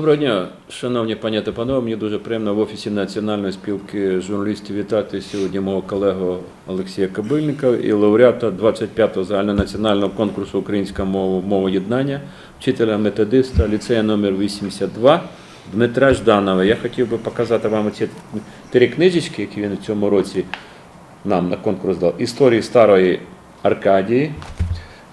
Доброго дня, шановні пані та панове. Мені дуже приємно в офісі Національної спілки журналістів вітати сьогодні мого колегу Олексія Кабильника і лауреата 25-го загальнонаціонального конкурсу Українська мова мова єднання, вчителя методиста ліцею номер 82 Дмитра Жданова. Я хотів би показати вам ці три книжечки, які він у цьому році нам на конкурс дав. Історії старої Аркадії,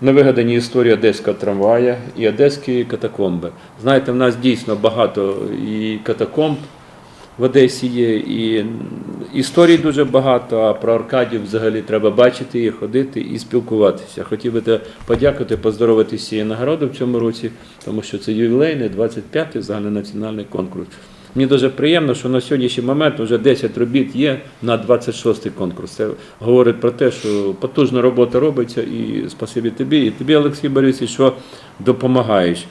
Невигадані історії Одеського трамвая і Одеські катакомби. Знаєте, в нас дійсно багато і катакомб в Одесі є, і історій дуже багато, а про Аркадію взагалі треба бачити і ходити і спілкуватися. Хотів би подякувати, поздоровити з цією нагородою в цьому році, тому що це ювілейний 25-й загальнонаціональний конкурс. Мені дуже приємно, що на сьогоднішній момент вже 10 робіт є на 26-й конкурс. Це говорить про те, що потужна робота робиться, і спасибі тобі, і тобі, Олексій Борисович, що допомагаєш.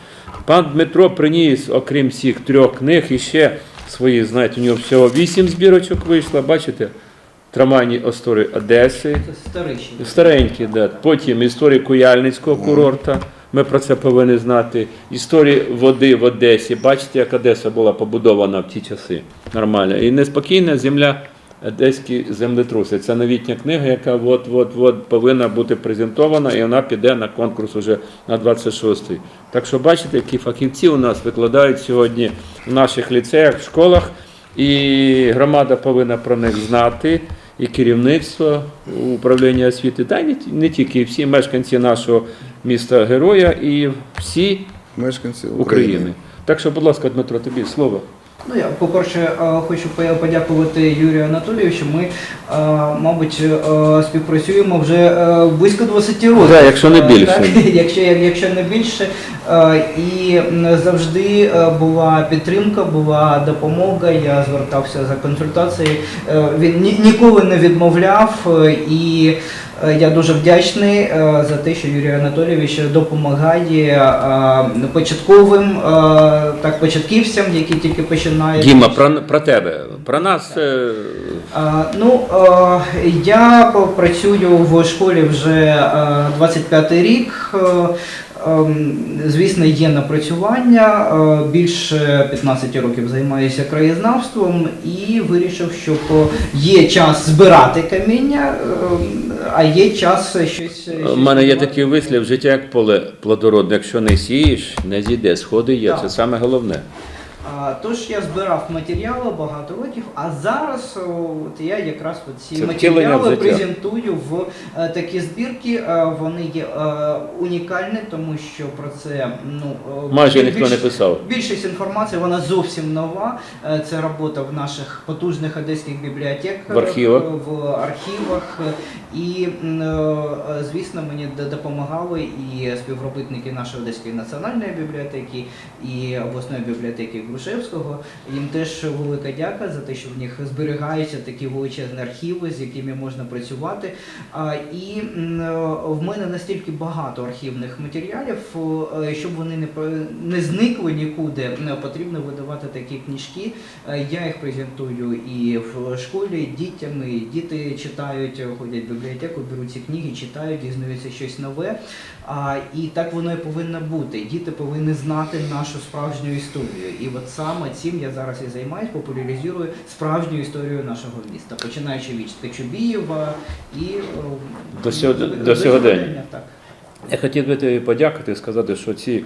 Пан Дмитро приніс, окрім всіх трьох книг, іще свої, знаєте, у нього всього вісім збірочок вийшло, бачите? Трамвайні історії Одеси, Старенькі, да. Потім історії Куяльницького курорта. Ми про це повинні знати. Історії води в Одесі. Бачите, як Одеса була побудована в ті часи. Нормально. І неспокійна земля, одеські землетруси. Це новітня книга, яка от-от-от повинна бути презентована, і вона піде на конкурс уже на 26-й. Так що бачите, які фахівці у нас викладають сьогодні в наших ліцеях, школах, і громада повинна про них знати і керівництво управління освіти, та й не тільки всі мешканці нашого міста героя і всі мешканці України. України. Так що, будь ласка, Дмитро, тобі слово. Ну я по-перше, е, хочу подякувати Юрію Анатолійовичу. Ми, е, мабуть, е, співпрацюємо вже близько 20 років. Да, якщо не більше. так, якщо, якщо не більше. І завжди була підтримка, була допомога. Я звертався за консультацією. Він ні- ніколи не відмовляв і. Е, Я дуже вдячний е, за те, що Юрій Анатолійович допомагає е, початковим так початківцям, які тільки починають. Діма, про, про тебе. Про нас. Ну, я працюю в школі вже е, 25 рік. Е, ем, Звісно, є напрацювання. Е, Більше 15 років займаюся краєзнавством і вирішив, що е, є час збирати каміння, е, а є час щось. У мене є такий вислів, життя як поле плодородне. Якщо не сієш, не зійде. Сходи є. Так. Це саме головне. Тож я збирав матеріали багато років, а зараз от я якраз ці Це матеріали презентую в е, такі збірки. Е, вони є е, унікальні, тому що про це ну Майже більш- ніхто не писав. Більшість інформації вона зовсім нова. Це робота в наших потужних одеських бібліотеках, В архівах. в архівах. І звісно, мені допомагали і співробітники нашої Одеської національної бібліотеки, і обласної бібліотеки Грушевського. Їм теж велика дяка за те, що в них зберігаються такі величезні архіви, з якими можна працювати. І е, в мене настільки багато архівних матеріалів, е, щоб вони не зникли нікуди, потрібно видавати такі книжки. Е, Я їх презентую і в школі дітям, і діти читають, ходять в бібліотеку, беруть ці книги, читають, дізнаються щось нове. І так воно і повинно бути. Діти повинні знати нашу справжню історію. І от саме цим я зараз і займаюсь, популяризую справжню історію нашого міста, починаючи від Течубієва і е, До сьо- до сьогодення. Так. Я хотів би тобі подякувати і сказати, що ці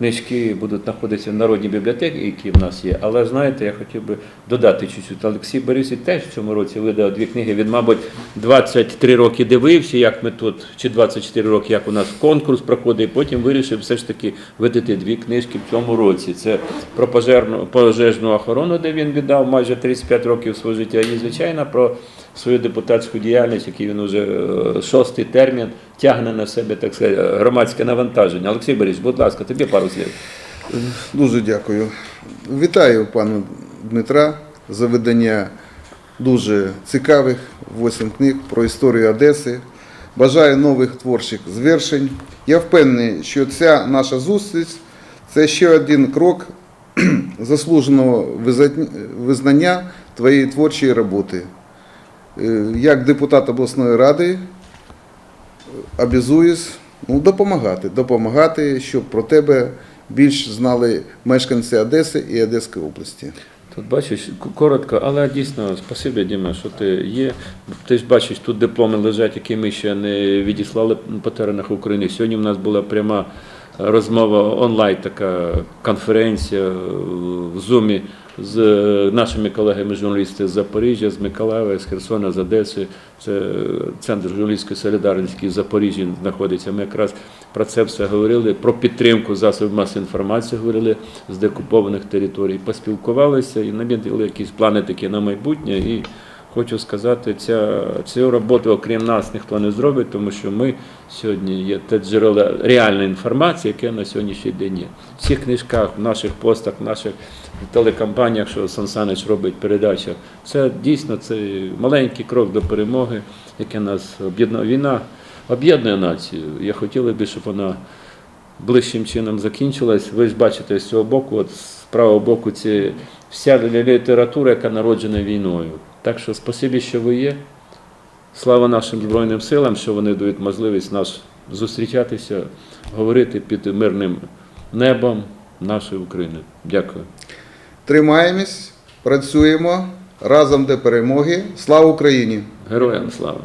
книжки будуть знаходитися в народній бібліотеці, які в нас є. Але знаєте, я хотів би додати чуть-чуть. Олексій Борисович теж в цьому році видав дві книги. Він, мабуть, 23 роки дивився, як ми тут, чи 24 роки, як у нас конкурс проходить, і потім вирішив все ж таки видати дві книжки в цьому році. Це про пожежну, пожежну охорону, де він віддав майже 35 років свого життя, і звичайно про свою депутатську діяльність, який він уже е, шостий термін тягне на себе так сказати, громадське навантаження. Олексій Борисович, будь ласка, тобі пару слів. Дуже дякую. Вітаю пана Дмитра за видання дуже цікавих восьм книг про історію Одеси. Бажаю нових творчих звершень. Я впевнений, що ця наша зустріч це ще один крок заслуженого визнання твоєї творчої роботи. Е, Як депутат обласної ради обязуюсь ну, допомагати, допомагати, щоб про тебе більш знали мешканці Одеси і Одеської області. Тут бачиш, коротко, але дійсно, спасибі, Діма, що ти є. Ти ж бачиш, тут дипломи лежать, які ми ще не відіслали по теренах України. Сьогодні в нас була пряма розмова онлайн, така конференція е, в Зумі з е, нашими колегами журналісти з Запоріжжя, з Миколаєва, з Херсона, з Одеси. Це центр журналістської солідарності в Запоріжжі знаходиться. Ми якраз про це все говорили, про підтримку засобів масової інформації говорили з декупованих територій, поспілкувалися і намітили якісь плани такі на майбутнє. І хочу сказати, ця, цю роботу, окрім нас, ніхто не зробить, тому що ми сьогодні є те джерело реальної інформації, яке на сьогоднішній день є. В всіх книжках, в наших постах, в наших телекампаніях, що Сан Санич робить передача, це дійсно це маленький крок до перемоги, яке нас об'єднує. Війна об'єднує націю. Я хотів би, щоб вона ближчим чином закінчилась. Ви ж бачите з цього боку, от з правого боку, це вся література, яка народжена війною. Так що спасибі, що ви є. Слава нашим Збройним силам, що вони дають можливість нас зустрічатися, говорити під мирним небом нашої України. Дякую. Тримаємось, працюємо разом до перемоги. Слава Україні! Героям слава!